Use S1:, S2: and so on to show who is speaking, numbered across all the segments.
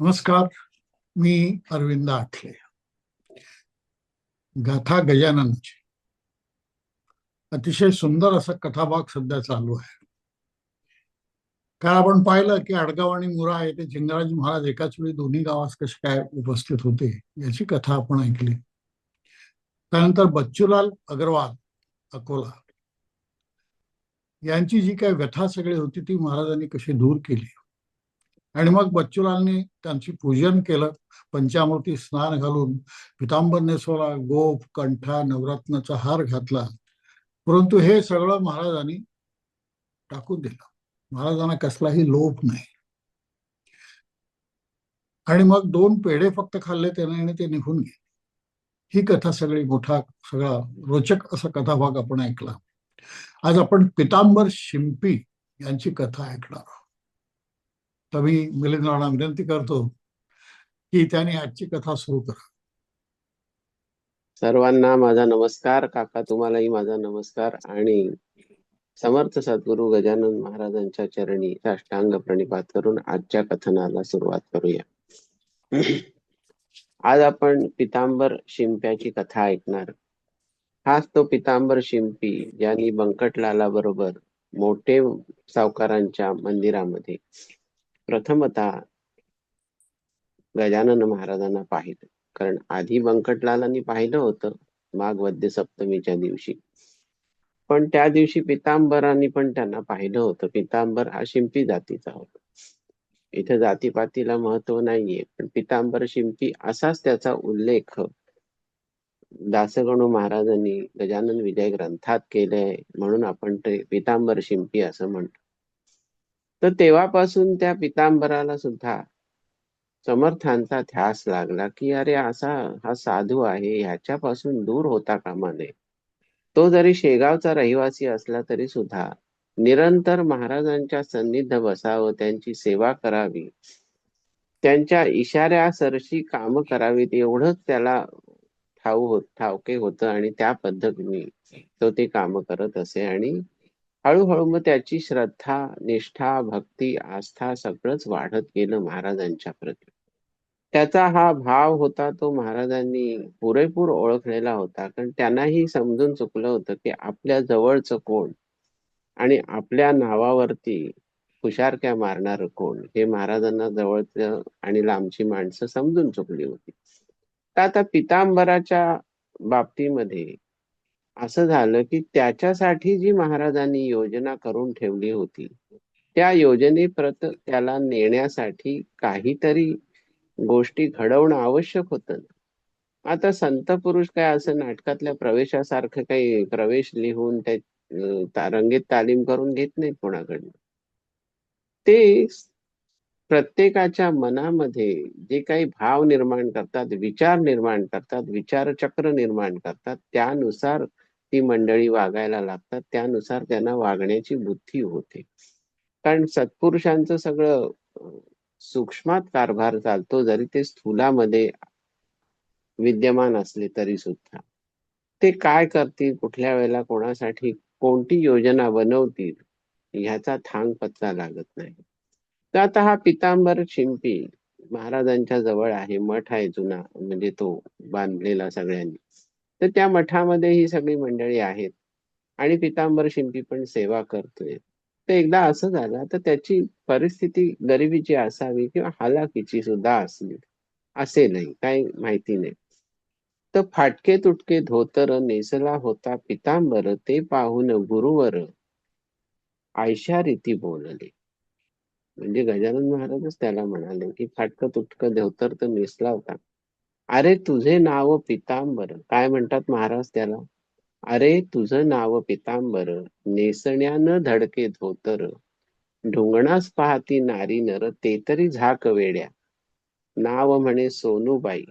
S1: नमस्कार मी अरविंद आठले. गाथा गजाननची. अतिशय सुंदर असा कथाभाग सध्या चालू आहे. काल आपण पाहिलं की आडगाव आणि मुरा येथे चिंगराज महाराज एकाच वेळी दोन्ही गावात कसे काय उपस्थित होते याची कथा आपण ऐकली. त्यानंतर बच्चूलाल अग्रवाल अकोला. यांची जी काय व्यथा सगळी होती ती महाराजांनी कशी दूर केली? आणि मग बच्चुलांनी त्यांची पूजन केलं. पंचामृती स्नान घालून पितांबर नेसोला गोप कंठा नवरत्नाचा हार घातला. परंतु हे सगळं महाराजांनी टाकून दिलं. महाराजांना कसलाही लोभ नाही. आणि मग दोन पेढे फक्त खाल्ले त्याने आणि ते निघून गेले. ही कथा सगळी मोठा सगळा रोचक असा कथाभाग आपण ऐकला. आज आपण पितांबर शिंपी यांची कथा ऐकणार आहोत. तर मी मिलिंद विनंती करतो की त्याने आजची कथा सुरू करा.
S2: सर्वांना माझा नमस्कार काका तुम्हालाही माझा नमस्कार आणि समर्थ सद्गुरु गजानन महाराजांच्या चरणी साष्टांग प्रणिपात करून आजच्या कथनाला सुरुवात करूया. आज आपण पितांबर शिंप्याची कथा ऐकणार. हाच तो पितांबर शिंपी ज्यांनी बंकटलाला बरोबर मोठे सावकारांच्या मंदिरामध्ये प्रथमता गजानन महाराजांना पाहिलं. कारण आधी बंकटलालांनी पाहिलं होतं माघ वद्य सप्तमीच्या दिवशी. पण त्या दिवशी पितांबरांनी पण त्यांना पाहिलं होतं. पितांबर हा शिंपी जातीचा होता. इथे जातीपातीला महत्त्व नाहीये पण पितांबर शिंपी असाच त्याचा उल्लेख दासगणू महाराजांनी गजानन विजय ग्रंथात केलंय म्हणून आपण ते पितांबर शिंपी असं म्हणतो. तर तेव्हापासून त्या पितांबराला सुद्धा समर्थांचा ध्यास लागला की अरे असा हा साधू आहे ह्याच्यापासून दूर होता कामा नये. तो जरी शेगावचा रहिवासी असला तरी सुद्धा निरंतर महाराजांच्या सन्निध बसावं त्यांची सेवा करावी त्यांच्या इशाऱ्यासरशी काम करावीत एवढंच त्याला ठाऊ होत ठावके होतं आणि त्या पद्धतीने तो ते काम करत असे आणि हळूहळू मग त्याची श्रद्धा निष्ठा भक्ती आस्था सगळंच वाढत गेलं महाराजांच्या प्रती. त्याचा हा भाव होता तो महाराजांनी पुरेपूर ओळखलेला होता. कारण त्यांनाही समजून चुकलं होतं की आपल्या जवळचं कोण आणि आपल्या नावावरती हुशारक्या मारणार कोण हे महाराजांना जवळचं आणि लांबची माणसं समजून चुकली होती. तर आता पितांबराच्या बाबतीमध्ये असं झालं की त्याच्यासाठी जी महाराजांनी योजना करून ठेवली होती त्या योजनेप्रत त्याला नेण्यासाठी काहीतरी गोष्टी घडवणं आवश्यक होतं. आता संत पुरुष काय असं नाटकातल्या प्रवेशासारखं काही प्रवेश लिहून त्या रंगीत तालीम करून घेत नाहीत कोणाकडनं. ते प्रत्येकाच्या मनामध्ये जे काही भाव निर्माण करतात विचार निर्माण करतात विचारचक्र निर्माण करतात त्यानुसार ती मंडळी वागायला लागतात त्यानुसार त्यांना वागण्याची बुद्धी होते. कारण सत्पुरुषांचं सगळं सूक्ष्मात कारभार चालतो जरी ते स्थूलामध्ये विद्यमान असले तरी सुद्धा. ते काय करतील कुठल्या वेळेला कोणासाठी कोणती योजना बनवतील ह्याचा थांग पत्ता लागत नाही. तर आता हा पितांबर शिंपी महाराजांच्या जवळ आहे मठ आहे जुना म्हणजे तो बांधलेला सगळ्यांनी. तर त्या मठामध्ये ही सगळी मंडळी आहेत. आणि पितांबर शिंपी पण सेवा करतोय. तर एकदा असं झालं तर त्याची परिस्थिती गरिबीची असावी किंवा हालाकीची सुद्धा असली नाही काही माहिती नाही. तर फाटके तुटके धोतर नेसला होता पितांबर ते पाहून गुरुवर आयशा रीती बोलले. म्हणजे गजानन महाराजच त्याला म्हणाले की फाटकं तुटकं धोतर तर नेसला होता. अरे तुझे नाव पितांबर. काय म्हणतात महाराज त्याला? अरे तुझं नाव पितांबर. नेसण्यानं धडके धोतर. ढुंगणास पाहती नारी नर ते तरी झाक वेड्या. नाव म्हणे सोनूबाई.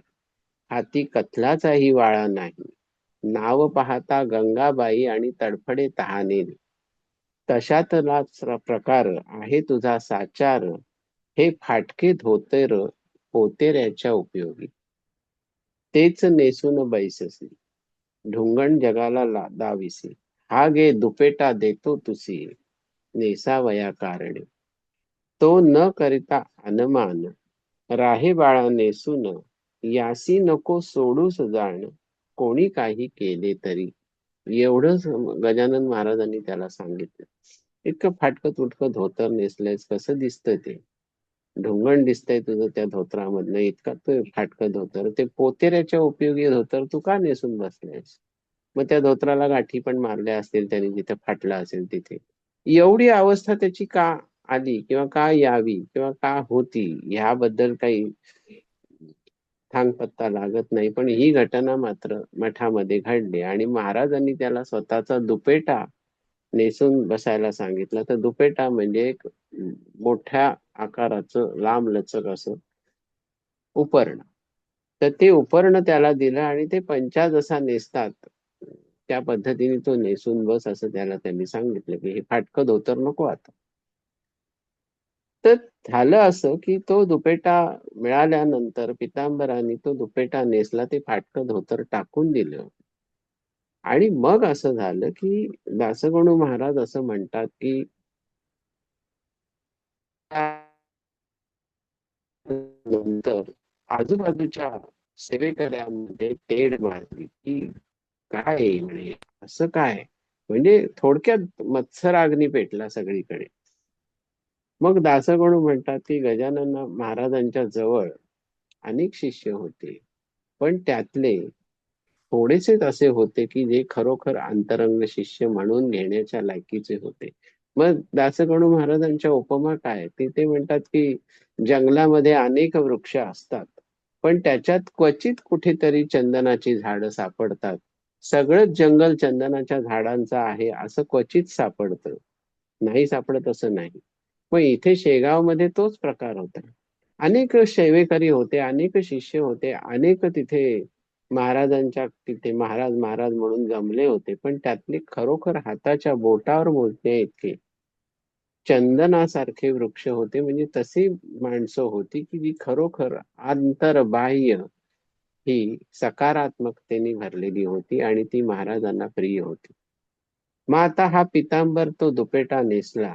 S2: हाती कथलाचाही वाळा नाही. नाव पाहता गंगाबाई आणि तडफडे तहाने तशातलाच प्रकार आहे तुझा साचार. हे फाटके धोतर याच्या उपयोगी. तेच नेसून बैससी. ढुंगण जगाला दाविसी. हा गे दुपेटा देतो तुसी. नेसावया कारणे. तो न करिता अनमान. राहे बाळा नेसून. यासी नको सोडूस जाण. कोणी काही केले तरी. एवढंच गजानन महाराजांनी त्याला सांगितलं. इतकं फाटकं तुटकं धोतर नेसल्यास कसं दिसतंय ते? ढोंगण दिसतंय तुझं त्या धोतरामधनं इतका तो फाटकं धोतर ते पोतेऱ्याच्या उपयोगी धोतर तू का नेसून बसलेस? मग त्या धोत्राला गाठी पण मारल्या असतील त्याने जिथे फाटला असेल तिथे. एवढी अवस्था त्याची का आली किंवा का यावी किंवा का होती ह्याबद्दल काही थांगपत्ता लागत नाही. पण ही घटना मात्र मठामध्ये घडली आणि महाराजांनी त्याला स्वतःचा दुपेटा नेसून बसायला सांगितलं. तर दुपेटा म्हणजे एक मोठ्या आकाराचं लांब लचक असं उपर्ण. तर ते उपर्ण त्याला दिलं आणि ते पंचा जसा नेसतात त्या पद्धतीने तो नेसून बस असं त्याला त्यांनी सांगितलं की हे फाटकं धोतर नको आता. तर झालं असं की तो दुपेटा मिळाल्यानंतर पितांबराने तो दुपेटा नेसला ते फाटकं धोतर टाकून दिलं. आणि मग असं झालं की दासगणू महाराज असं म्हणतात की नंतर आजूबाजूच्या सेवेकऱ्यांमध्ये तेढ मारली की काय म्हणे? असं काय? म्हणजे थोडक्यात मत्सर अग्नी पेटला सगळीकडे. मग दासगणू म्हणतात की गजानन महाराजांच्या जवळ अनेक शिष्य होते. पण त्यातले थोडेसेच असे होते की जे खरोखर अंतरंग शिष्य म्हणून घेण्याच्या लायकीचे होते. मग दासगणू महाराजांच्या उपमा काय? ते ते म्हणतात की जंगलामध्ये अनेक वृक्ष असतात पण त्याच्यात क्वचित कुठेतरी चंदनाची झाडं सापडतात. सगळंच जंगल चंदनाच्या झाडांचं आहे असं क्वचित सापडतं. नाही सापडत असं नाही. पण इथे शेगावमध्ये तोच प्रकार होता. अनेक शेवेकरी होते अनेक शिष्य होते अनेक तिथे महाराजांच्या तिथे महाराज महाराज म्हणून जमले होते. पण त्यातले खरोखर हाताच्या बोटावर मोजण्या इतके चंदनासारखे वृक्ष होते. म्हणजे तशी माणसं होती की जी खरोखर आंतरबाह्य ही सकारात्मकतेने भरलेली होती आणि ती महाराजांना प्रिय होती. मग आता हा पितांबर तो दुपेटा नेसला.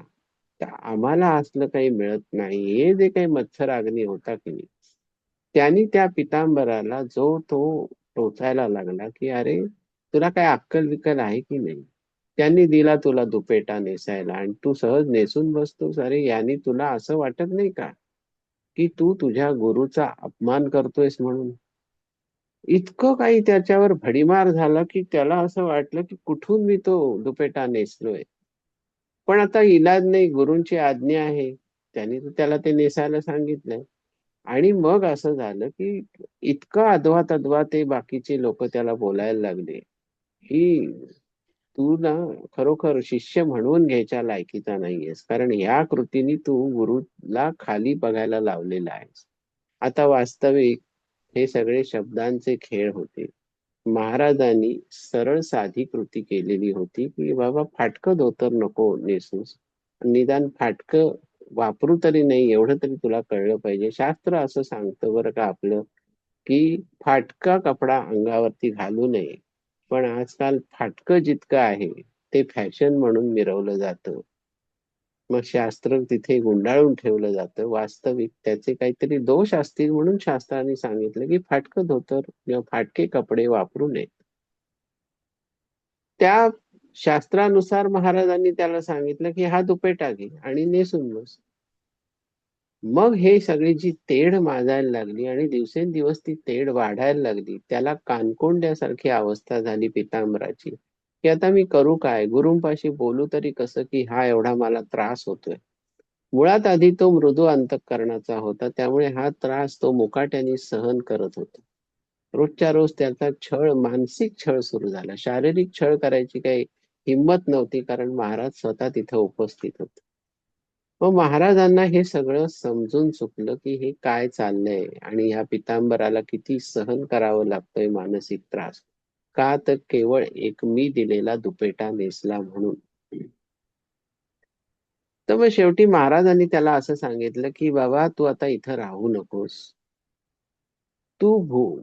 S2: तर आम्हाला असलं काही मिळत नाही. हे जे काही मच्छर अग्नी होता की नाही त्यांनी त्या पितांबराला जो तो टोचायला लागला की अरे तुला काय अक्कल विकल आहे की नाही? त्यांनी दिला तुला दुपेटा नेसायला आणि तू सहज नेसून बसतोस. अरे यांनी तुला असं वाटत नाही का की तू तुझ्या गुरुचा अपमान करतोयस म्हणून? इतकं काही त्याच्यावर भडीमार झाला की त्याला असं वाटलं की कुठून मी तो दुपेटा नेसलोय? पण आता इलाज नाही गुरूंची आज्ञा आहे. त्याने तर त्याला ते नेसायला सांगितलंय. आणि मग असं झालं की इतकं अद्वा तद्वा ते बाकीचे लोक त्याला बोलायला लागले. की तू ना खरोखर शिष्य म्हणून घ्यायच्या लायकीचा नाहीयेस. कारण ह्या कृतीने तू गुरुला खाली बघायला लावलेला आहेस. आता वास्तविक हे सगळे शब्दांचे खेळ होते. महाराजांनी सरळ साधी कृती केलेली होती की बाबा फाटकं धोतर नको नेसूस. निदान फाटकं वापरू तरी नाही एवढं तरी तुला कळलं पाहिजे. शास्त्र असं सांगतं बरं का आपलं की फाटका कपडा अंगावरती घालू नये. पण आजकाल फाटकं जितकं आहे ते फॅशन म्हणून मिरवलं जातं. मग शास्त्र तिथे गुंडाळून ठेवलं जातं. वास्तविक त्याचे काहीतरी दोष असतील म्हणून शास्त्राने सांगितलं की फाटकं धोतर किंवा फाटके कपडे वापरू नयेत. त्या शास्त्रानुसार महाराजांनी त्याला सांगितलं की हा दुपेटा घे आणि नेसून बस. मग हे सगळी जी तेढ माजायला लागली आणि दिवसेंदिवस ती तेढ वाढायला लागली त्याला कानकोंड्यासारखी अवस्था झाली पितांबराची. की आता मी करू काय? गुरुंपाशी बोलू तरी कसं की हा एवढा मला त्रास होतोय. मुळात आधी तो मृदू अंतकरणाचा होता त्यामुळे हा त्रास तो मुकाट्याने सहन करत होता. रोजच्या रोज त्याचा छळ मानसिक छळ सुरू झाला. शारीरिक छळ करायची काही हिंमत नव्हती कारण महाराज स्वतः तिथे उपस्थित होते. मग महाराजांना हे सगळं समजून चुकलं की हे काय चाललंय आणि ह्या पितांबराला किती सहन करावं लागतंय मानसिक त्रास. का तर केवळ एक मी दिलेला दुपेटा नेसला म्हणून. तर मग शेवटी महाराजांनी त्याला असं सांगितलं की बाबा तू आता इथं राहू नकोस. तू भू.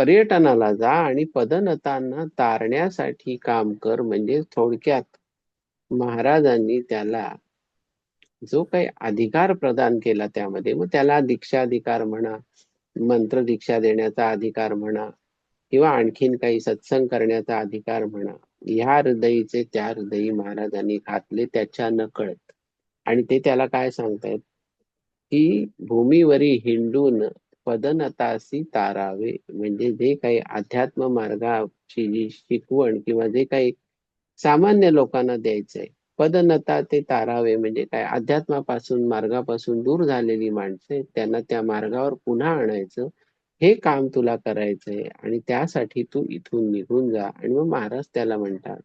S2: पर्यटनाला जा आणि पदनतांना तारण्यासाठी काम कर म्हणजे थोडक्यात महाराजांनी त्याला जो काही अधिकार प्रदान केला त्यामध्ये मग त्याला दीक्षाधिकार म्हणा मंत्र दीक्षा देण्याचा अधिकार म्हणा किंवा आणखीन काही सत्संग करण्याचा अधिकार म्हणा ह्या हृदयीचे त्या हृदयी महाराजांनी घातले त्याच्या नकळत आणि ते त्याला काय सांगतायत? की भूमीवरी हिंडून पदनतासी तारावे. म्हणजे जे काही अध्यात्म मार्गाची जी शिकवण किंवा जे काही सामान्य लोकांना द्यायचंय पदनता ते तारावे म्हणजे काय? अध्यात्मापासून मार्गापासून दूर झालेली माणसं त्यांना त्या मार्गावर पुन्हा आणायचं हे काम तुला करायचंय आणि त्यासाठी तू इथून निघून जा. आणि मग महाराज त्याला म्हणतात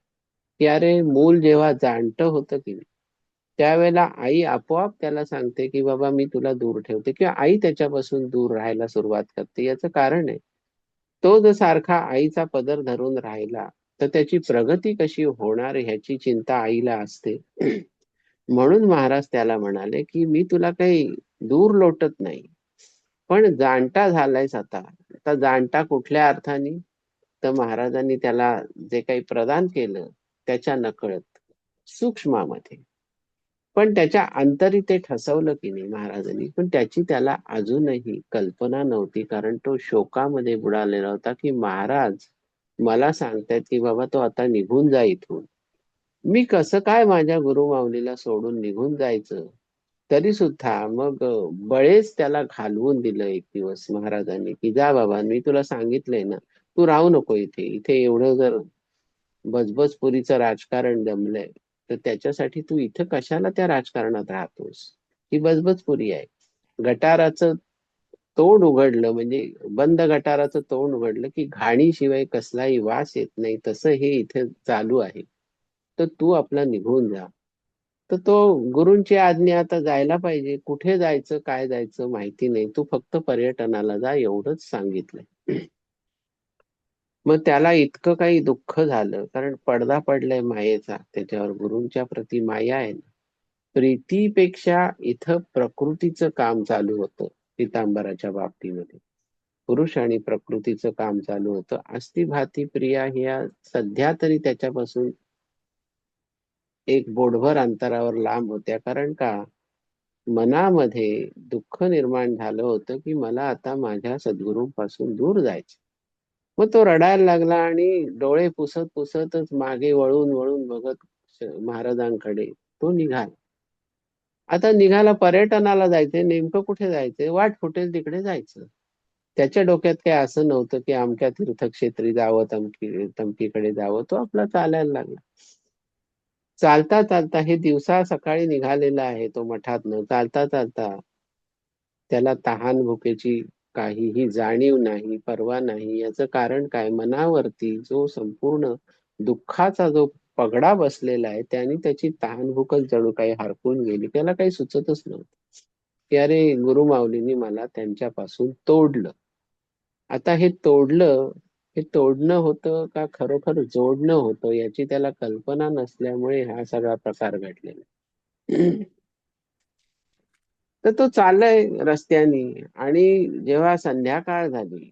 S2: की अरे मूल जेव्हा जाणतं होतं की नाही त्यावेळेला आई आपोआप त्याला सांगते की बाबा मी तुला दूर ठेवते. किंवा आई त्याच्यापासून दूर राहायला सुरुवात करते. याचं कारण आहे तो जर सारखा आईचा पदर धरून राहिला तर त्याची प्रगती कशी होणार ह्याची चिंता आईला असते. म्हणून महाराज त्याला म्हणाले की मी तुला काही दूर लोटत नाही पण जाणता झालायस आता. आता जाणता कुठल्या अर्थाने? तर महाराजांनी त्याला जे काही प्रदान केलं त्याच्या नकळत सूक्ष्मामध्ये. पण त्याच्या अंतरी ते ठसवलं की नाही महाराजांनी. पण त्याची त्याला अजूनही कल्पना नव्हती कारण तो शोकामध्ये बुडालेला होता की महाराज मला सांगतायत की बाबा तो आता निघून जा इथून. मी कसं काय माझ्या गुरु माऊलीला सोडून निघून जायचं? तरी सुद्धा मग बळेच त्याला घालवून दिलं एक दिवस महाराजांनी की जा बाबा मी तुला सांगितलंय ना तू राहू नको इथे. इथे एवढं जर बजबजपुरीचं राजकारण जमलंय तर त्याच्यासाठी तू इथं कशाला त्या राजकारणात राहतोस? ही बजबजपुरी आहे. गटाराचं तोंड उघडलं म्हणजे बंद गटाराचं तोंड उघडलं की घाणीशिवाय कसलाही वास येत नाही. तसं हे इथे चालू आहे. तर तू आपला निघून जा. तर तो गुरूंची आज्ञा आता जायला पाहिजे. कुठे जायचं काय जायचं माहिती नाही. तू फक्त पर्यटनाला जा एवढंच सांगितलंय. मग त्याला इतकं काही दुःख झालं कारण पडदा पडलाय मायेचा त्याच्यावर गुरूंच्या प्रती माया आहे ना. प्रीतीपेक्षा इथं प्रकृतीचं काम चालू होतं पितांबराच्या बाबतीमध्ये. पुरुष आणि प्रकृतीचं काम चालू होतं. अस्थिभाती प्रिया ह्या सध्या तरी त्याच्यापासून एक बोडभर अंतरावर लांब होत्या. कारण का? मनामध्ये दुःख निर्माण झालं होतं की मला आता माझ्या सद्गुरूंपासून दूर जायचं मग तो रडायला लागला आणि डोळे पुसत पुसतच मागे वळून वळून बघत महाराजांकडे तो निघाला. आता निघाला पर्यटनाला जायचंय नेमकं कुठे जायचंय? वाट फुटेल तिकडे जायचं. त्याच्या डोक्यात काही असं नव्हतं की अमक्या तीर्थक्षेत्री जावं तमकी तमकीकडे जावं. तो आपला चालायला लागला. चालता चालता हे दिवसा सकाळी निघालेला आहे तो मठातनं. चालता चालता त्याला तहान भुकेची काहीही जाणीव नाही परवा नाही याचं कारण काय? मनावरती जो संपूर्ण दुःखाचा जो पगडा बसलेला आहे त्याने त्याची तहान भूकच जणू काही हरपून गेली. त्याला काही सुचतच नव्हतं. की अरे गुरुमाऊलींनी मला त्यांच्यापासून तोडलं. आता हे तोडलं हे तोडणं होतं का खरोखर जोडणं होतं याची त्याला कल्पना नसल्यामुळे हा सगळा प्रकार घडलेला तर तो चाललाय रस्त्याने. आणि जेव्हा संध्याकाळ झाली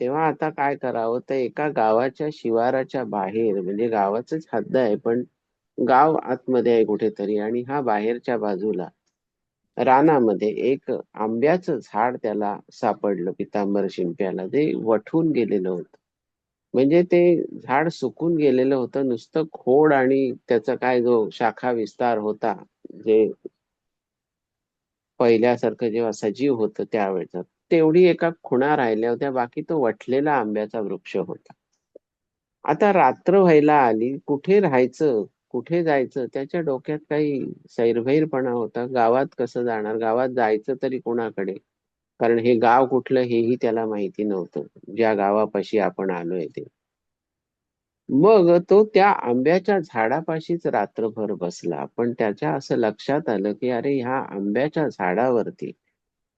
S2: तेव्हा आता काय करावं? तर एका गावाच्या शिवाराच्या बाहेर म्हणजे गावाचंच हद्द आहे पण गाव आतमध्ये आहे कुठेतरी आणि हा बाहेरच्या बाजूला रानामध्ये एक आंब्याचं झाड त्याला सापडलं पितांबर शिंप्याला. ते वठून गेलेलं होतं. म्हणजे ते झाड सुकून गेलेलं होतं नुसतं खोड आणि त्याचा काय जो शाखा विस्तार होता जे पहिल्यासारखं जेव्हा सजीव होतं त्यावेळेचं तेवढी एका खुणा राहिल्या होत्या बाकी तो वठलेला आंब्याचा वृक्ष होता. आता रात्र व्हायला आली कुठे राहायचं कुठे जायचं त्याच्या डोक्यात काही सैरभैरपणा होता. गावात कसं जाणार गावात जायचं तरी कोणाकडे? कारण हे गाव कुठलं हेही त्याला माहिती नव्हतं. ज्या गावापाशी आपण आलोय ते. मग तो त्या आंब्याच्या झाडापाशीच रात्रभर बसला. पण त्याच्या असं लक्षात आलं की अरे ह्या आंब्याच्या झाडावरती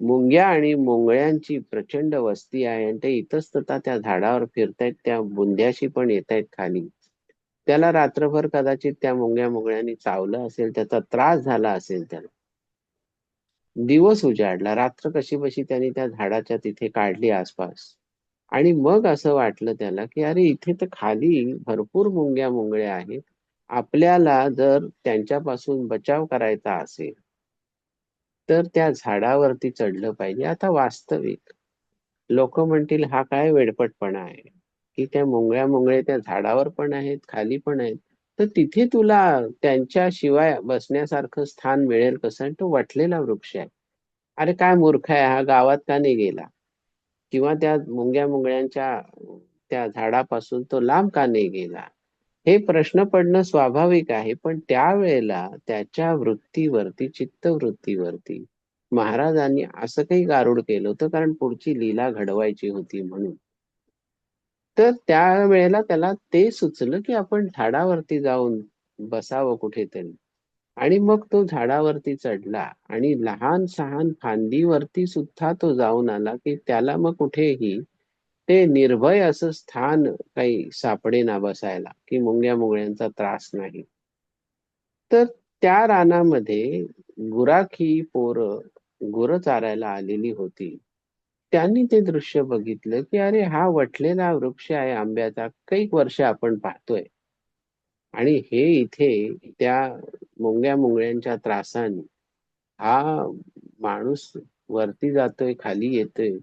S2: मुंग्या आणि मुंगळ्यांची प्रचंड वस्ती आहे आणि ते इतस्तता त्या झाडावर फिरतायत त्या बुंद्याशी पण येत आहेत खाली. त्याला रात्रभर कदाचित त्या मुंग्या मुंगळ्यांनी चावलं असेल त्याचा त्रास झाला असेल त्याला. दिवस उजाडला. रात्र कशी बशी त्यांनी त्या झाडाच्या तिथे काढली आसपास. आणि मग असं वाटलं त्याला की अरे इथे तर खाली भरपूर मुंग्या मुंगळ्या आहेत. आपल्याला जर त्यांच्यापासून बचाव करायचा असेल तर त्या झाडावरती चढलं पाहिजे. आता वास्तविक लोक म्हणतील हा काय वेडपटपणा आहे? की त्या मुंगळ्या मुंगळे त्या झाडावर पण आहेत खाली पण आहेत. तर तिथे तुला त्यांच्याशिवाय बसण्यासारखं स्थान मिळेल कसं? आणि तो वटलेला वृक्ष आहे. अरे काय मूर्ख आहे हा? गावात का नाही गेला? किंवा त्या मुंग्या मुंगळ्यांच्या त्या झाडापासून तो लांब का नाही गेला? हे प्रश्न पडणं स्वाभाविक आहे पण त्यावेळेला त्याच्या वृत्तीवरती चित्तवृत्तीवरती महाराजांनी असं काही गारुड केलं होतं कारण पुढची लीला घडवायची होती म्हणून. तर त्यावेळेला त्याला ते सुचलं की आपण झाडावरती जाऊन बसावं कुठेतरी. आणि मग तो झाडावरती चढला आणि लहान सहान फांदीवरती सुद्धा तो जाऊन आला की त्याला मग कुठेही ते निर्भय असं स्थान काही सापडे ना बसायला की मुंग्या मुंगळ्यांचा त्रास नाही. तर त्या रानामध्ये गुराखी पोर गुर चारायला आलेली होती. त्यांनी ते दृश्य बघितलं की अरे हा वटलेला वृक्ष आहे आंब्याचा कैक वर्ष आपण पाहतोय. आणि हे इथे त्या मुंग्या मुंगळ्यांच्या त्रासाने. हा माणूस वरती जातोय खाली येतोय.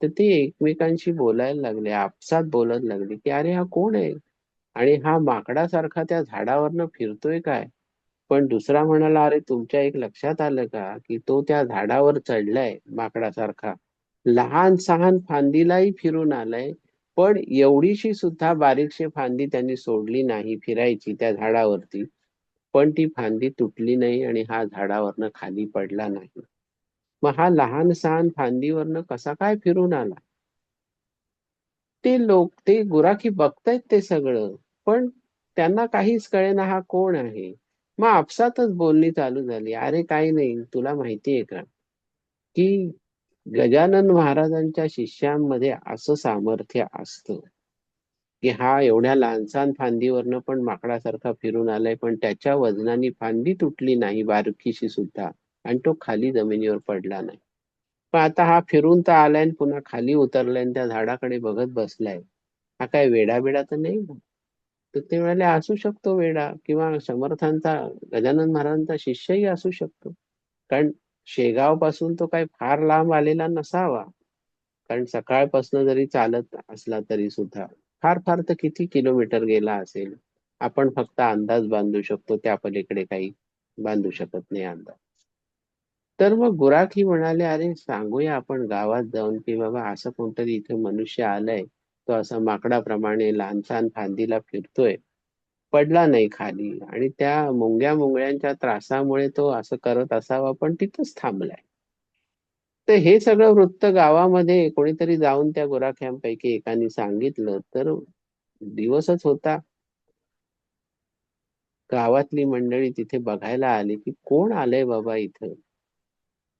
S2: तर ते एकमेकांशी बोलायला लागले आपसात बोलत लागले की अरे हा कोण आहे? आणि हा माकडासारखा त्या झाडावरनं फिरतोय काय? पण दुसरा म्हणाला अरे तुमच्या एक लक्षात आलं का की तो त्या झाडावर चढलाय माकडासारखा? लहान सहान फांदीलाही फिरून आलाय पण एवढीशी सुद्धा बारीकशी फांदी त्यांनी सोडली नाही फिरायची त्या झाडावरती. पण ती फांदी तुटली नाही आणि हा झाडावरनं खाली पडला नाही. मग हा लहान सहान फांदीवरनं कसा काय फिरून आला? ते लोक ते गुराखी बघतायत ते सगळं पण त्यांना काहीच कळेना हा कोण आहे. मग आपसातच बोलणी चालू झाली. अरे काही नाही तुला माहितीये का? की गजानन महाराजांच्या शिष्यांमध्ये असं सामर्थ्य असतं. की हा एवढ्या लहानसहान फांदीवरनं पण माकडासारखा फिरून आलाय पण त्याच्या वजनाने फांदी तुटली नाही बारकीशी सुद्धा आणि तो खाली जमिनीवर पडला नाही. पण आता हा फिरून तर आलाय आणि पुन्हा खाली उतरलाय आणि त्या झाडाकडे बघत बसलाय. हा काय वेडा बेडा तर नाही ना? तर ते म्हणाले असू शकतो वेडा किंवा समर्थांचा गजानन महाराजांचा शिष्यही असू शकतो. कारण शेगावपासून तो काही फार लांब आलेला नसावा. कारण सकाळपासून जरी चालत असला तरी सुद्धा. फार फार तर किती किलोमीटर गेला असेल? आपण फक्त अंदाज बांधू शकतो त्या पलीकडे काही बांधू शकत नाही अंदाज. तर मग गुराखी म्हणाले अरे सांगूया आपण गावात जाऊन की बाबा असं कोणतरी इथे मनुष्य आलंय तो असा माकडाप्रमाणे लहानसान फांदीला फिरतोय पडला नाही खाली आणि त्या मुंग्या मुंगळ्यांच्या त्रासामुळे तो असं करत असावा पण तिथंच थांबलाय. तर हे सगळं वृत्त गावामध्ये कोणीतरी जाऊन त्या गोराख्यांपैकी एकाने सांगितलं तर दिवसच होता. गावातली मंडळी तिथे बघायला आली की कोण आलंय बाबा इथं?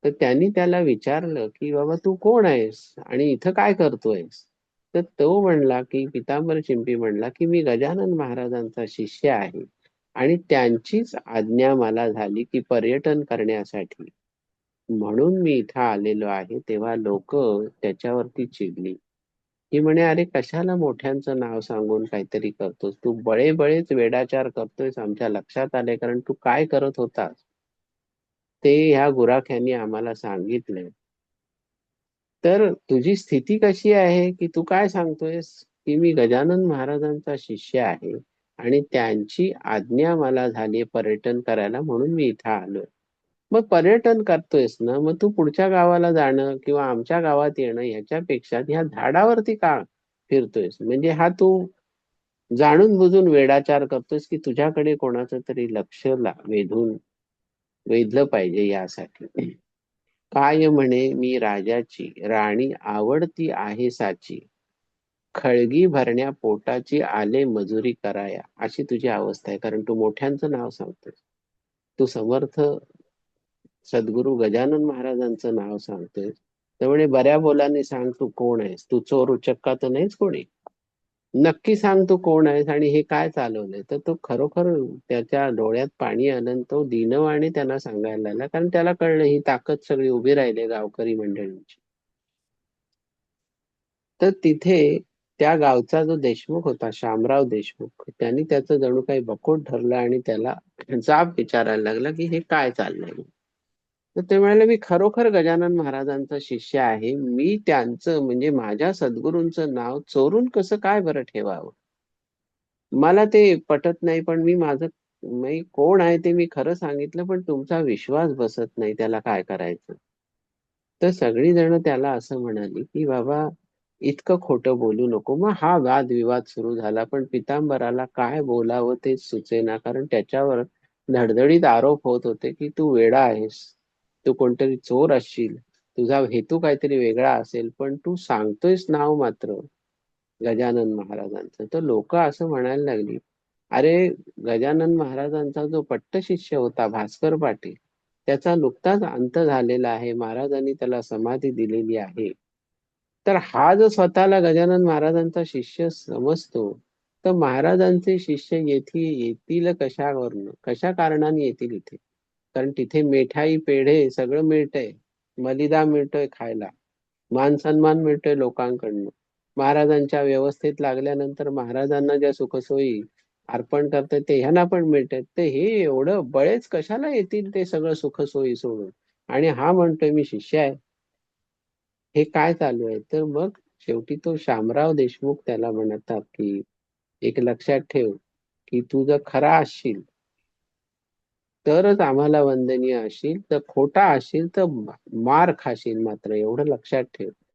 S2: तर त्यांनी त्याला विचारलं की बाबा तू कोण आहेस आणि इथं काय करतोयस? तर तो म्हणला की पितांबर चिंपी म्हणला की मी गजानन महाराजांचा शिष्य आहे आणि त्यांचीच आज्ञा मला झाली की पर्यटन करण्यासाठी. म्हणून मी इथं आलेलो आहे तेव्हा लोक त्याच्यावरती चिडली. की म्हणे अरे कशाला मोठ्यांचं नाव सांगून काहीतरी करतोस? तू बळे बळेच वेडाचार करतोयस आमच्या लक्षात आले कारण तू काय करत होतास? ते ह्या गुराख्यांनी आम्हाला सांगितलंय तर तुझी स्थिती कशी आहे? की तू काय सांगतोयस? की मी गजानन महाराजांचा शिष्य आहे आणि त्यांची आज्ञा मला झाली पर्यटन करायला म्हणून मी इथं आलोय. मग पर्यटन करतोयस ना मग तू पुढच्या गावाला जाणं किंवा आमच्या गावात येणं ह्याच्यापेक्षा ह्या झाडावरती का फिरतोयस? म्हणजे हा तू जाणून बुजून वेडाचार करतोयस की तुझ्याकडे कोणाचं तरी लक्ष ला वेधून वेधलं पाहिजे यासाठी. काय म्हणे मी राजाची राणी आवडती आहे साची. खळगी भरण्या पोटाची आले मजुरी कराया. अशी तुझी अवस्था आहे कारण तू मोठ्यांचं नाव सांगतोय तू समर्थ सद्गुरू गजानन महाराजांचं नाव सांगतोय. त्यामुळे बऱ्या बोलांनी सांग तू कोण आहेस? तू चोर उचक्का तर नाहीच कोणी? नक्की सांग तू कोण आहेस आणि हे काय चालवलंय? तर तो खरोखर त्याच्या डोळ्यात पाणी आलं तो दिनवाणी त्यांना सांगायला लागला. कारण त्याला कळलं ही ताकद सगळी उभी राहिली गावकरी मंडळींची. तर तिथे त्या गावचा जो देशमुख होता शामराव देशमुख त्यांनी त्याचं जणू काही बकोट ठरलं आणि त्याला जाब विचारायला लागला की हे काय चाललंय? तर ते म्हणाले मी खरोखर गजानन महाराजांचा शिष्य आहे. मी त्यांचं म्हणजे माझ्या सद्गुरूंचं नाव चोरून कसं काय बरं ठेवावं? मला ते पटत नाही पण मी माझं मी कोण आहे ते मी खरं सांगितलं पण तुमचा विश्वास बसत नाही त्याला काय करायचं? तर सगळी जण त्याला असं म्हणाली की बाबा इतकं खोटं बोलू नको. मग हा वादविवाद सुरू झाला पण पितांबराला काय बोलावं तेच सुचेना. कारण त्याच्यावर धडधडीत आरोप होत होते की तू वेडा आहेस. तू कोणतरी चोर असशील तुझा हेतू काहीतरी वेगळा असेल पण तू सांगतोयस नाव मात्र गजानन महाराजांचं. तर लोक असं म्हणायला लागली अरे गजानन महाराजांचा जो पट्ट शिष्य होता भास्कर पाटील त्याचा नुकताच अंत झालेला आहे महाराजांनी त्याला समाधी दिलेली आहे. तर हा जो स्वतःला गजानन महाराजांचा शिष्य समजतो तर महाराजांचे शिष्य येथे येतील कशावरनं? कशा कारणाने येतील इथे? कारण तिथे मिठाई पेढे सगळं मिळतंय. मलिदा मिळतोय खायला. मान सन्मान मिळतोय लोकांकडनं. महाराजांच्या व्यवस्थेत लागल्यानंतर महाराजांना ज्या सुखसोयी अर्पण करतात ते ह्यांना पण मिळतात ते हे एवढं बळेच कशाला येतील ते सगळं सुखसोयी सोडून? आणि हा म्हणतोय मी शिष्य आहे. हे काय चालू आहे? तर मग शेवटी तो शामराव देशमुख त्याला म्हणतात की एक लक्षात ठेव की तू जर खरा असशील तरच आम्हाला वंदनीय असशील तर खोटा असशील तर मार खाशील मात्र एवढं लक्षात ठेव.